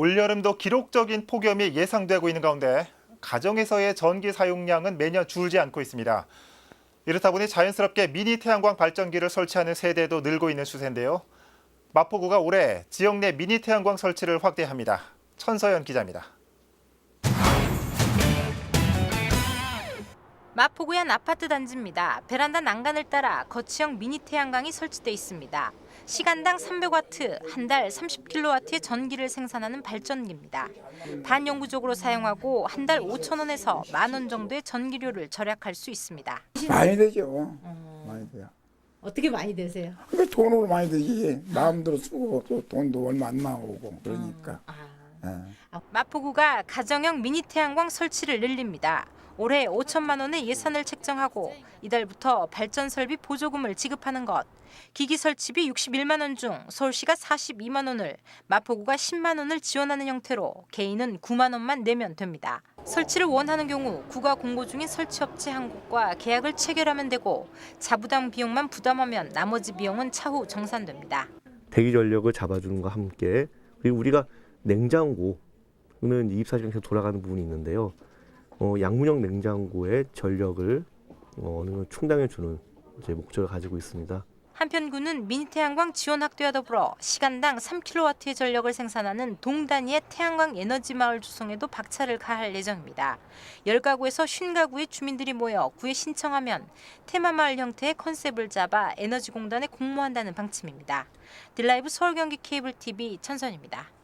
올여름도 기록적인 폭염이 예상되고 있는 가운데 가정에서의 전기 사용량은 매년 줄지 않고 있습니다. 이렇다 보니 자연스럽게 미니 태양광 발전기를 설치하는 세대도 늘고 있는 추세인데요. 마포구가 올해 지역 내 미니 태양광 설치를 확대합니다. 천서연 기자입니다. 마포구의 한 아파트 단지입니다. 베란다 난간을 따라 거치형 미니 태양광이 설치돼 있습니다. 시간당 300와트, 한 달 30kW의 전기를 생산하는 발전기입니다. 반영구적으로 사용하고 한 달 5천 원에서 만 원 정도의 전기료를 절약할 수 있습니다. 많이 되죠. 많이 돼요. 어떻게 많이 되세요? 그러니까 돈으로 많이 되지. 마음대로 쓰고 또 돈도 얼마 안 나오고 그러니까. 예. 마포구가 가정형 미니 태양광 설치를 늘립니다. 올해 5천만 원의 예산을 책정하고 이달부터 발전 설비 보조금을 지급하는 것. 기기 설치비 61만 원 중 서울시가 42만 원을, 마포구가 10만 원을 지원하는 형태로 개인은 9만 원만 내면 됩니다. 설치를 원하는 경우 구가 공고 중인 설치업체 한 곳과 계약을 체결하면 되고 자부담 비용만 부담하면 나머지 비용은 차후 정산됩니다. 대기 전력을 잡아주는 것과 함께 그리고 우리가 냉장고는 24시간 계속 돌아가는 부분이 있는데요. 어, 양문형 냉장고의 전력을 어, 어느 정도 충당해 주는 이제 목적을 가지고 있습니다. 한편 구는 미니 태양광 지원 확대와 더불어 시간당 3kW의 전력을 생산하는 동단위의 태양광 에너지 마을 주송에도 박차를 가할 예정입니다. 10가구에서 50가구의 주민들이 모여 구에 신청하면 테마 마을 형태의 컨셉을 잡아 에너지공단에 공모한다는 방침입니다. 딜라이브 서울경기 케이블 TV 천선입니다.